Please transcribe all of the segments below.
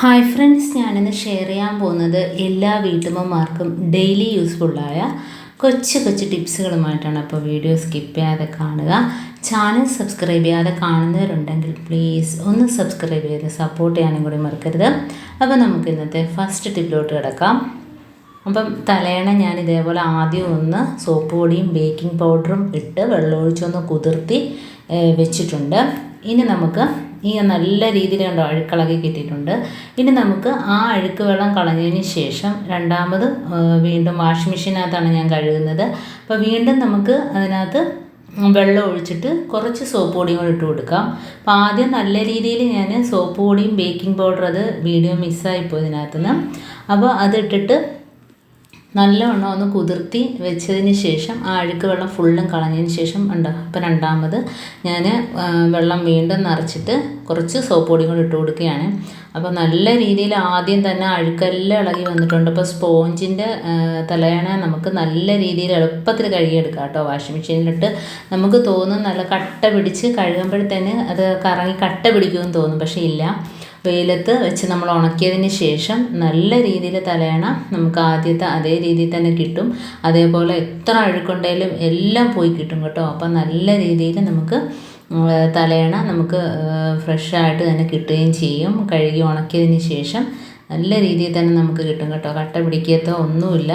Hi friends ഞാനിന്ന് share ചെയ്യാൻ പോകുന്നത് എല്ലാ വീട്ടമ്മമാർക്കും ഡെയിലി യൂസ്ഫുള്ളായ കൊച്ചു കൊച്ചു ടിപ്സുകളുമായിട്ടാണ് അപ്പോൾ വീഡിയോ സ്കിപ്പ് ചെയ്യാതെ കാണുക. ചാനൽ സബ്സ്ക്രൈബ് ചെയ്യാതെ കാണുന്നവരുണ്ടെങ്കിൽ പ്ലീസ് ഒന്ന് സബ്സ്ക്രൈബ് ചെയ്ത് സപ്പോർട്ട് ചെയ്യാനും കൂടി മറക്കരുത്. അപ്പോൾ നമുക്ക് ഇന്നത്തെ ഫസ്റ്റ് ടിപ്പിലോട്ട് കിടക്കാം. അപ്പം തലേണ ഞാൻ ഇതേപോലെ ആദ്യം ഒന്ന് സോപ്പ് പൊടിയും ബേക്കിംഗ് പൗഡറും ഇട്ട് വെള്ളമൊഴിച്ചൊന്ന് കുതിർത്തി വെച്ചിട്ടുണ്ട്. ഇനി നമുക്ക് ഈ നല്ല രീതിയിൽ കണ്ടോ അഴുക്കളകി കിട്ടിയിട്ടുണ്ട്. ഇനി നമുക്ക് ആ അഴുക്ക് വെള്ളം കളഞ്ഞതിന് ശേഷം രണ്ടാമത് വീണ്ടും വാഷിംഗ് മെഷീനകത്താണ് ഞാൻ കഴുകുന്നത്. അപ്പോൾ വീണ്ടും നമുക്ക് അതിനകത്ത് വെള്ളം ഒഴിച്ചിട്ട് കുറച്ച് സോപ്പ് പൊടിയും കൂടി ഇട്ട് കൊടുക്കാം. അപ്പോൾ ആദ്യം നല്ല രീതിയിൽ ഞാൻ സോപ്പ് പൊടിയും ബേക്കിംഗ് പൗഡർ അത് വീഡിയോ മിസ്സായിപ്പോയി ഇതിനകത്തുനിന്ന്. അപ്പോൾ അതിട്ടിട്ട് നല്ലവണ്ണം ഒന്ന് കുതിർത്തി വെച്ചതിന് ശേഷം ആ അഴുക്ക് വെള്ളം ഫുള്ളും കളഞ്ഞതിന് ശേഷം ഉണ്ട്? അപ്പം രണ്ടാമത് ഞാൻ വെള്ളം വീണ്ടും നിറച്ചിട്ട് കുറച്ച് സോപ്പ് പൊടിയും കൂടി ഇട്ട് കൊടുക്കുകയാണ്. അപ്പോൾ നല്ല രീതിയിൽ ആദ്യം തന്നെ അഴുക്കെല്ലാം ഇളകി വന്നിട്ടുണ്ട്. അപ്പോൾ സ്പോഞ്ചിന്റെ തലയണ നമുക്ക് നല്ല രീതിയിൽ എളുപ്പത്തിൽ കഴുകിയെടുക്കാം കേട്ടോ. വാഷിംഗ് മെഷീനിലിട്ട് നമുക്ക് തോന്നും നല്ല കട്ട പിടിച്ച് കഴുകുമ്പോഴത്തേന് അത് കറങ്ങി കട്ട പിടിക്കുമെന്ന് തോന്നും. പക്ഷേ ഇല്ല. വെയിലത്ത് വെച്ച് നമ്മൾ ഉണക്കിയതിന് ശേഷം നല്ല രീതിയിൽ തലയണ നമുക്ക് ആദ്യത്തെ അതേ രീതിയിൽ തന്നെ കിട്ടും. അതേപോലെ എത്ര അഴുക്കുണ്ടെങ്കിലും എല്ലാം പോയി കിട്ടും കേട്ടോ. അപ്പം നല്ല രീതിയിൽ നമുക്ക് തലയണ നമുക്ക് ഫ്രഷായിട്ട് തന്നെ കിട്ടുകയും ചെയ്യും. കഴുകി ഉണക്കിയതിന് ശേഷം നല്ല രീതിയിൽ തന്നെ നമുക്ക് കിട്ടും കേട്ടോ. കട്ട പിടിക്കത്തോ ഒന്നുമില്ല.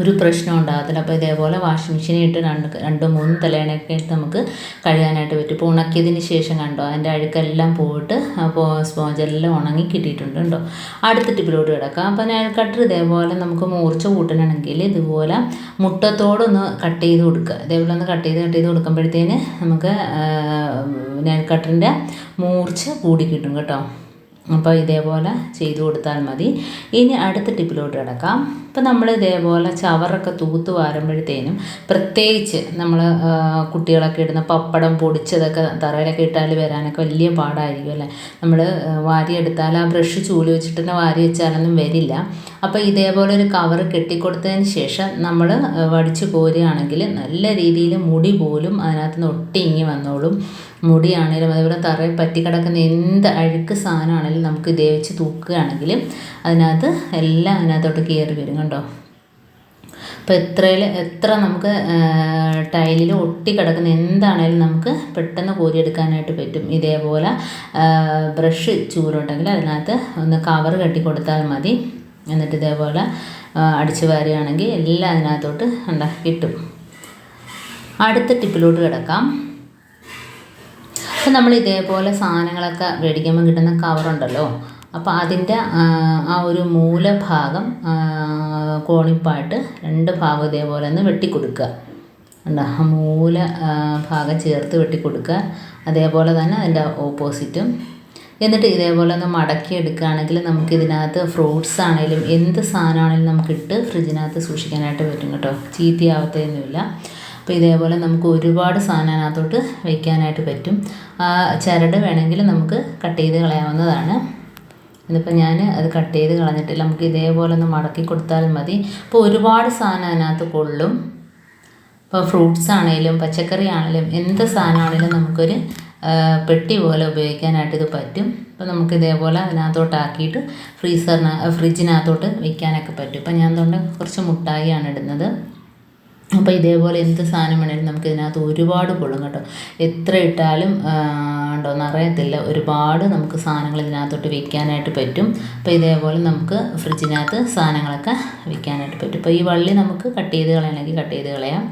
ഒരു പ്രശ്നം ഉണ്ടാകത്തില്ല. അപ്പോൾ ഇതേപോലെ വാഷിംഗ് മെഷീനിൽ ഇട്ട് രണ്ട് രണ്ട് മൂന്ന് തലയണയൊക്കെ എടുത്ത് നമുക്ക് കഴുകാനായിട്ട് പറ്റും. ഇപ്പോൾ ഉണക്കിയതിന് ശേഷം കണ്ടോ അതിന്റെ അഴുക്കെല്ലാം പോയിട്ട് അപ്പോൾ സ്പോഞ്ചെല്ലാം ഉണങ്ങി കിട്ടിയിട്ടുണ്ട് കേട്ടോ അടുത്ത ടിപ്പിലോട്ട് കിടക്കാം. അപ്പോൾ നയൽ കട്ടർ ഇതേപോലെ നമുക്ക് മൂർച്ച കൂട്ടണമെങ്കിൽ ഇതുപോലെ മുട്ടത്തോടൊന്ന് കട്ട് ചെയ്ത് കൊടുക്കുക. ഇതേപോലെ ഒന്ന് കട്ട് ചെയ്ത് കട്ട് ചെയ്ത് കൊടുക്കുമ്പോഴത്തേന് നമുക്ക് നയൽ കട്ടറിന്റെ മൂർച്ച കൂടി കിട്ടും കേട്ടോ. അപ്പോൾ ഇതേപോലെ ചെയ്തു കൊടുത്താൽ മതി. ഇനി അടുത്ത ടിപ്പിലോട്ട് കിടക്കാം. ഇപ്പം നമ്മൾ ഇതേപോലെ ചവറൊക്കെ തൂത്ത് വാരുമ്പോഴത്തേനും പ്രത്യേകിച്ച് നമ്മൾ കുട്ടികളൊക്കെ ഇടുന്ന പപ്പടം പൊടിച്ചതൊക്കെ തറയിലൊക്കെ ഇട്ടാൽ വരാനൊക്കെ വലിയ പാടായിരിക്കും അല്ലേ? നമ്മൾ വാരിയെടുത്താൽ ആ ബ്രഷ് ചൂൽ വെച്ചിട്ട് തന്നെ വാരി വെച്ചാലൊന്നും വരില്ല. അപ്പോൾ ഇതേപോലെ ഒരു കവർ കെട്ടിക്കൊടുത്തതിന് ശേഷം നമ്മൾ വടിച്ച് കോരുകയാണെങ്കിൽ നല്ല രീതിയിൽ മുടി പോലും അതിനകത്ത് നിന്ന് ഒട്ടിങ്ങി വന്നോളും. മുടിയാണേലും അതേപോലെ തറയിൽ പറ്റി കിടക്കുന്ന എന്ത് അഴുക്ക് സാധനമാണെങ്കിലും നമുക്ക് ഇതേ വെച്ച് തൂക്കുകയാണെങ്കിൽ അതിനകത്ത് എല്ലാം അതിനകത്തോട്ട് കയറി വരും കണ്ടോ? അപ്പോൾ എത്രയിൽ എത്ര നമുക്ക് ടൈലിൽ ഒട്ടി കിടക്കുന്ന എന്താണേലും നമുക്ക് പെട്ടെന്ന് കോരിയെടുക്കാനായിട്ട് പറ്റും. ഇതേപോലെ ബ്രഷ് ചൂടുണ്ടെങ്കിൽ അതിനകത്ത് ഒന്ന് കവർ കെട്ടി കൊടുത്താൽ മതി. എന്നിട്ട് ഇതേപോലെ അടിച്ചു വാരുകയാണെങ്കിൽ എല്ലാം അതിനകത്തോട്ട് ഉണ്ടാക്കി കിട്ടും. അടുത്ത ടിപ്പിലോട്ട് കിടക്കാം. അപ്പം നമ്മൾ ഇതേപോലെ സാധനങ്ങളൊക്കെ മേടിക്കുമ്പോൾ കിട്ടുന്ന കവറുണ്ടല്ലോ അപ്പോൾ അതിന്റെ ആ ഒരു മൂലഭാഗം കോണിപ്പായിട്ട് രണ്ട് ഭാഗം ഇതേപോലെ ഒന്ന് വെട്ടിക്കൊടുക്കുക. ഉണ്ടോ ആ മൂല ഭാഗം ചേർത്ത് വെട്ടിക്കൊടുക്കുക. അതേപോലെ തന്നെ അതിന്റെ ഓപ്പോസിറ്റും എന്നിട്ട് ഇതേപോലെ ഒന്ന് മടക്കി എടുക്കുകയാണെങ്കിൽ നമുക്ക് ഇതിനകത്ത് ഫ്രൂട്ട്സ് ആണെങ്കിലും എന്ത് സാധനമാണെങ്കിലും നമുക്ക് ഇട്ട് ഫ്രിഡ്ജിനകത്ത് സൂക്ഷിക്കാനായിട്ട് പറ്റും കേട്ടോ. ചീത്തയാവത്തൊന്നുമില്ല അപ്പോൾ ഇതേപോലെ നമുക്ക് ഒരുപാട് സാധനം അതിനകത്തോട്ട് വയ്ക്കാനായിട്ട് പറ്റും. ആ ചരട് വേണമെങ്കിൽ നമുക്ക് കട്ട് ചെയ്ത് കളയാവുന്നതാണ്. ഇതിപ്പോൾ ഞാൻ അത് കട്ട് ചെയ്ത് കളഞ്ഞിട്ടില്ല. നമുക്ക് ഇതേപോലെ ഒന്ന് മടക്കി കൊടുത്താൽ മതി. അപ്പോൾ ഒരുപാട് സാധനം അതിനകത്ത് കൊള്ളും. ഇപ്പോൾ ഫ്രൂട്ട്സ് ആണെങ്കിലും പച്ചക്കറി ആണെങ്കിലും എന്ത് സാധനമാണെങ്കിലും നമുക്കൊരു പെട്ടി പോലെ ഉപയോഗിക്കാനായിട്ട് ഇത് പറ്റും. അപ്പോൾ നമുക്ക് ഇതേപോലെ അതിനകത്തോട്ടാക്കിയിട്ട് ഫ്രീസറിന് ഫ്രിഡ്ജിനകത്തോട്ട് വയ്ക്കാനൊക്കെ പറ്റും. ഇപ്പം ഞാൻ തൊണ്ട കുറച്ച് മുട്ടായിയാണ് ഇടുന്നത്. അപ്പോൾ ഇതേപോലെ എന്ത് സാധനം വേണേലും നമുക്ക് ഇതിനകത്ത് ഒരുപാട് കൊള്ളും കേട്ടോ. എത്ര ഇട്ടാലും ആ, ഉണ്ടോ എന്നറിയത്തില്ല. ഒരുപാട് നമുക്ക് സാധനങ്ങൾ ഇതിനകത്തോട്ട് വെക്കാനായിട്ട് പറ്റും. അപ്പോൾ ഇതേപോലെ നമുക്ക് ഫ്രിഡ്ജിനകത്ത് സാധനങ്ങളൊക്കെ വെക്കാനായിട്ട് പറ്റും. ഇപ്പോൾ ഈ വള്ളി നമുക്ക് കട്ട് ചെയ്ത് കളയണമെങ്കിൽ കട്ട് ചെയ്ത് കളയാം.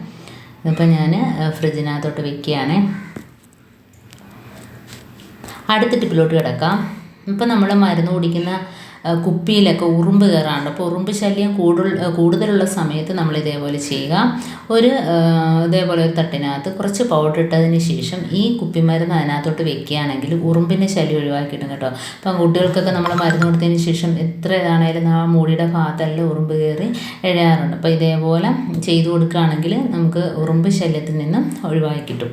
ഇതിപ്പോൾ ഞാൻ ഫ്രിഡ്ജിനകത്തോട്ട് വെക്കുകയാണേ. അടുത്ത ടിപ്പിലോട്ട് കിടക്കാം. ഇപ്പം നമ്മൾ മരുന്ന് കുടിക്കുന്ന കുപ്പിയിലൊക്കെ ഉറുമ്പ് കയറാറുണ്ട്. അപ്പോൾ ഉറുമ്പ് ശല്യം കൂടുതൽ കൂടുതലുള്ള സമയത്ത് നമ്മൾ ഇതേപോലെ ചെയ്യുക. ഒരു ഇതേപോലെ ഒരു തട്ടിനകത്ത് കുറച്ച് പൗഡർ ഇട്ടതിന് ശേഷം ഈ കുപ്പി കുപ്പിമരുന്ന് അതിനകത്തോട്ട് വെക്കുകയാണെങ്കിൽ ഉറുമ്പിന്റെ ശല്യം ഒഴിവാക്കിയിട്ടും കേട്ടോ. അപ്പം കുട്ടികൾക്കൊക്കെ നമ്മൾ മരുന്ന് കൊടുത്തതിന് ശേഷം എത്ര ഇതാണേലും ആ മൂടിയുടെ ഭാഗത്തെല്ലാം ഉറുമ്പ് കയറി എഴയാറുണ്ട്. അപ്പോൾ ഇതേപോലെ ചെയ്തു കൊടുക്കുകയാണെങ്കിൽ നമുക്ക് ഉറുമ്പ് ശല്യത്തിൽ നിന്നും ഒഴിവാക്കി കിട്ടും